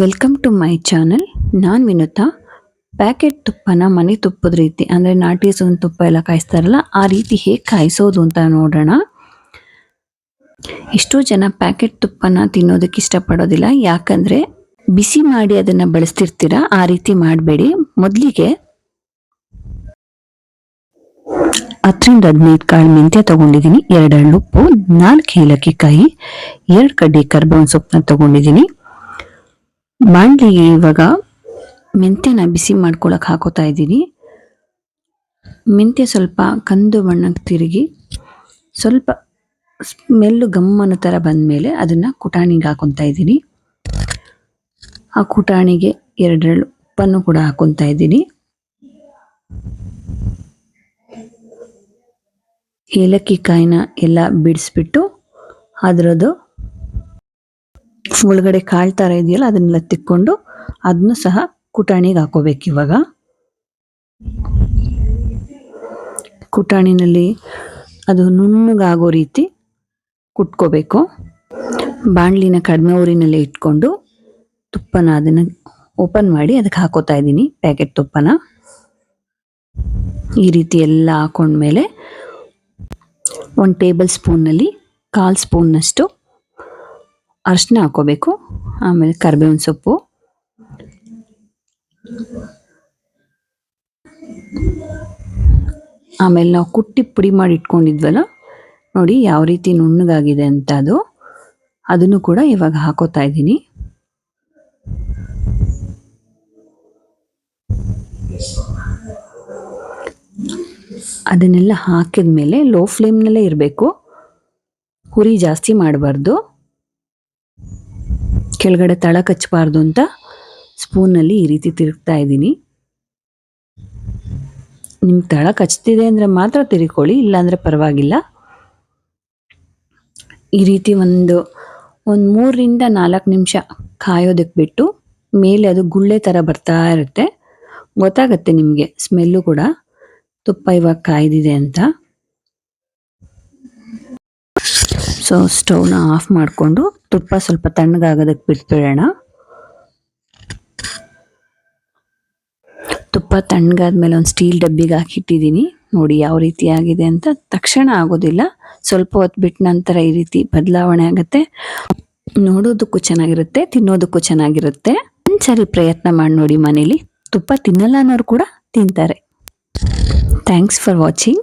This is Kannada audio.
ವೆಲ್ಕಮ್ ಟು ಮೈ ಚಾನಲ್ ನಾನು ವಿನುತಾ. ಪ್ಯಾಕೆಟ್ ತುಪ್ಪನ ಮನೆ ತುಪ್ಪದ ರೀತಿ, ಅಂದರೆ ನಾಟಿ ಹಸುವಿನ ತುಪ್ಪ ಎಲ್ಲ ಕಾಯಿಸ್ತಾರಲ್ಲ, ಆ ರೀತಿ ಹೇಗೆ ಕಾಯಿಸೋದು ಅಂತ ನೋಡೋಣ. ಎಷ್ಟೋ ಜನ ಪ್ಯಾಕೆಟ್ ತುಪ್ಪನ ತಿನ್ನೋದಕ್ಕೆ ಇಷ್ಟಪಡೋದಿಲ್ಲ. ಯಾಕಂದರೆ ಬಿಸಿ ಮಾಡಿ ಅದನ್ನು ಬಳಸ್ತಿರ್ತೀರ, ಆ ರೀತಿ ಮಾಡಬೇಡಿ. ಮೊದಲಿಗೆ ಹತ್ತರಿಂದ ಹದಿನೈದು ಕಾಳು ಮೆಂತ್ಯ ತೊಗೊಂಡಿದ್ದೀನಿ, ಎರಡು ಹಣ್ಣು ಉಪ್ಪು, ನಾಲ್ಕು ಏಲಕ್ಕಿ ಕಾಯಿ, ಎರಡು ಕಡ್ಡಿ ಕರ್ಬೇವಿನ ಸೊಪ್ಪನ್ನ ತಗೊಂಡಿದ್ದೀನಿ. ಬಾಣಲಿಗೆ ಇವಾಗ ಮೆಂತ್ಯನ ಬಿಸಿ ಮಾಡ್ಕೊಳಕ್ಕೆ ಹಾಕೋತಾ ಇದ್ದೀನಿ. ಮೆಂತ್ಯ ಸ್ವಲ್ಪ ಕಂದು ಬಣ್ಣಕ್ಕೆ ತಿರುಗಿ, ಸ್ವಲ್ಪ ಸ್ಮೆಲ್ಲು ಗಮ್ಮನ ಥರ ಬಂದಮೇಲೆ ಅದನ್ನು ಕುಟಾಣಿಗೆ ಹಾಕೊತಾ ಇದ್ದೀನಿ. ಆ ಕುಟಾಣಿಗೆ ಎರಡೆರಡು ಉಪ್ಪನ್ನು ಕೂಡ ಹಾಕೊತಾ ಇದ್ದೀನಿ. ಏಲಕ್ಕಿ ಕಾಯಿನ ಎಲ್ಲ ಬಿಡಿಸ್ಬಿಟ್ಟು ಅದರದ್ದು ಒಳಗಡೆ ಕಾಳು ಥರ ಇದೆಯಲ್ಲ, ಅದನ್ನೆಲ್ಲ ತಿಕ್ಕೊಂಡು ಅದನ್ನು ಸಹ ಕುಟಾಣಿಗೆ ಹಾಕೋಬೇಕು ಇವಾಗ. ಕುಟಾಣಿನಲ್ಲಿ ಅದು ನುಣ್ಣಗಾಗೋ ರೀತಿ ಕುಟ್ಕೋಬೇಕು. ಬಾಣಲಿನ ಕಡಿಮೆ ಊರಿನಲ್ಲಿ ಇಟ್ಕೊಂಡು ತುಪ್ಪನ ಅದನ್ನು ಓಪನ್ ಮಾಡಿ ಅದಕ್ಕೆ ಹಾಕೋತಾ ಇದ್ದೀನಿ, ಪ್ಯಾಕೆಟ್ ತುಪ್ಪನ. ಈ ರೀತಿ ಎಲ್ಲ ಹಾಕೊಂಡ್ಮೇಲೆ ಒಂದು ಟೇಬಲ್ ಸ್ಪೂನ್ನಲ್ಲಿ ಕಾಲು ಸ್ಪೂನ್ನಷ್ಟು ಅರಿಶಿನ ಹಾಕೋಬೇಕು, ಆಮೇಲೆ ಕರಿಬೇವಿನ ಸೊಪ್ಪು. ಆಮೇಲೆ ನಾವು ಕುಟ್ಟಿ ಪುಡಿ ಮಾಡಿ ಇಟ್ಕೊಂಡಿದ್ವಲ್ಲ, ನೋಡಿ ಯಾವ ರೀತಿ ನುಣ್ಣಗಾಗಿದೆ ಅಂತ ಅದು ಅದನ್ನು ಕೂಡ ಇವಾಗ ಹಾಕೋತಾ ಇದ್ದೀನಿ. ಅದನ್ನೆಲ್ಲ ಹಾಕಿದ ಮೇಲೆ ಲೋ ಫ್ಲೇಮ್ನಲ್ಲೇ ಇರಬೇಕು. ಹುರಿ ಜಾಸ್ತಿ ಮಾಡಬಾರ್ದು. ಕೆಳಗಡೆ ತಳ ಕಚ್ಚಬಾರ್ದು ಅಂತ ಸ್ಪೂನಲ್ಲಿ ಈ ರೀತಿ ತಿರುಗ್ತಾ ಇದ್ದೀನಿ. ನಿಮ್ಮ ತಳ ಕಚ್ತಿದೆ ಅಂದರೆ ಮಾತ್ರ ತಿರುಕೊಳ್ಳಿ, ಇಲ್ಲಾಂದರೆ ಪರವಾಗಿಲ್ಲ. ಈ ರೀತಿ ಒಂದು ಒಂದು ಮೂರರಿಂದ ನಾಲ್ಕು ನಿಮಿಷ ಕಾಯೋದಕ್ಕೆ ಬಿಟ್ಟು ಮೇಲೆ ಅದು ಗುಳ್ಳೆ ಥರ ಬರ್ತಾ ಇರುತ್ತೆ. ಗೊತ್ತಾಗತ್ತೆ ನಿಮಗೆ, ಸ್ಮೆಲ್ಲು ಕೂಡ ತುಪ್ಪ ಇವಾಗ ಕಾಯ್ದಿದೆ ಅಂತ. ಸೊ ಸ್ಟವ್ನ ಆಫ್ ಮಾಡಿಕೊಂಡು ತುಪ್ಪ ಸ್ವಲ್ಪ ತಣ್ಣಗಾಗೋದಕ್ಕೆ ಬಿಟ್ಬಿಡೋಣ. ತುಪ್ಪ ತಣ್ಣಗಾದ್ಮೇಲೆ ಒಂದು ಸ್ಟೀಲ್ ಡಬ್ಬಿಗೆ ಹಾಕಿಟ್ಟಿದ್ದೀನಿ ನೋಡಿ ಯಾವ ರೀತಿ ಆಗಿದೆ ಅಂತ ತಕ್ಷಣ ಆಗೋದಿಲ್ಲ. ಸ್ವಲ್ಪ ಹೊತ್ತು ಬಿಟ್ಟ ನಂತರ ಈ ರೀತಿ ಬದಲಾವಣೆ ಆಗುತ್ತೆ. ನೋಡೋದಕ್ಕೂ ಚೆನ್ನಾಗಿರುತ್ತೆ, ತಿನ್ನೋದಕ್ಕೂ ಚೆನ್ನಾಗಿರುತ್ತೆ. ಒಂದ್ಸರಿ ಪ್ರಯತ್ನ ಮಾಡಿ ನೋಡಿ ಮನೇಲಿ. ತುಪ್ಪ ತಿನ್ನಲ್ಲ ಅನ್ನೋರು ಕೂಡ ತಿಂತಾರೆ. Thanks for watching